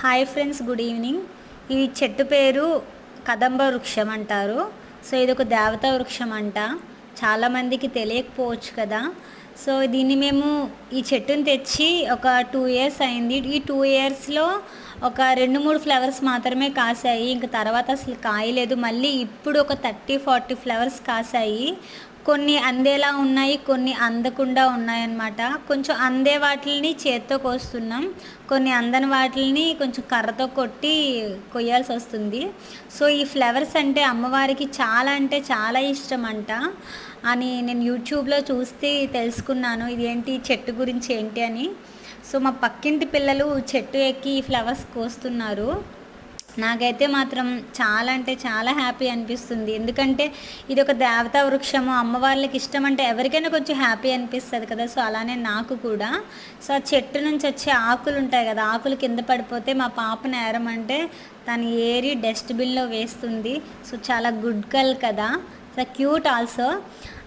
Hi friends good evening. ఈ చెట్టు పేరు కదంబ వృక్షం అంటారు. సో ఇది ఒక దేవతా వృక్షం అంట. చాలామందికి తెలియకపోవచ్చు కదా. సో దీన్ని మేము ఈ చెట్టుని తెచ్చి ఒక టూ ఇయర్స్ అయింది. ఈ టూ ఇయర్స్లో ఒక రెండు మూడు ఫ్లవర్స్ మాత్రమే కాసాయి ఇంకా తర్వాత అసలు కాయలేదు. మళ్ళీ ఇప్పుడు ఒక థర్టీ ఫార్టీ ఫ్లవర్స్ కాసాయి కొన్ని అందేలా ఉన్నాయి కొన్ని అందకుండా ఉన్నాయన్నమాట. కొంచెం అందే వాటిని చేత్తో కోస్తున్నాం. కొన్ని అందని వాటిని కొంచెం కర్రతో కొట్టి కొయ్యాల్సి వస్తుంది సో ఈ ఫ్లవర్స్ అంటే అమ్మవారికి చాలా అంటే చాలా ఇష్టం అంట అని నేను యూట్యూబ్లో చూస్తే తెలుసుకున్నాను ఇది ఏంటి చెట్టు గురించి ఏంటి అని. సో మా పక్కింటి పిల్లలు చెట్టు ఎక్కి ఈ ఫ్లవర్స్ కోస్తున్నారు. నాకైతే మాత్రం చాలా అంటే చాలా హ్యాపీ అనిపిస్తుంది. ఎందుకంటే ఇది ఒక దేవతా వృక్షము. అమ్మవార్లకి ఇష్టం అంటే ఎవరికైనా కొంచెం హ్యాపీ అనిపిస్తుంది కదా. సో అలానే నాకు కూడా. సో ఆ చెట్టు నుంచి వచ్చే ఆకులు ఉంటాయి కదా ఆకులు కింద పడిపోతే మా పాప నేరం అంటే తను ఏరి డస్ట్బిన్లో వేస్తుంది. సో చాలా గుడ్ గర్ల్ కదా. So cute also.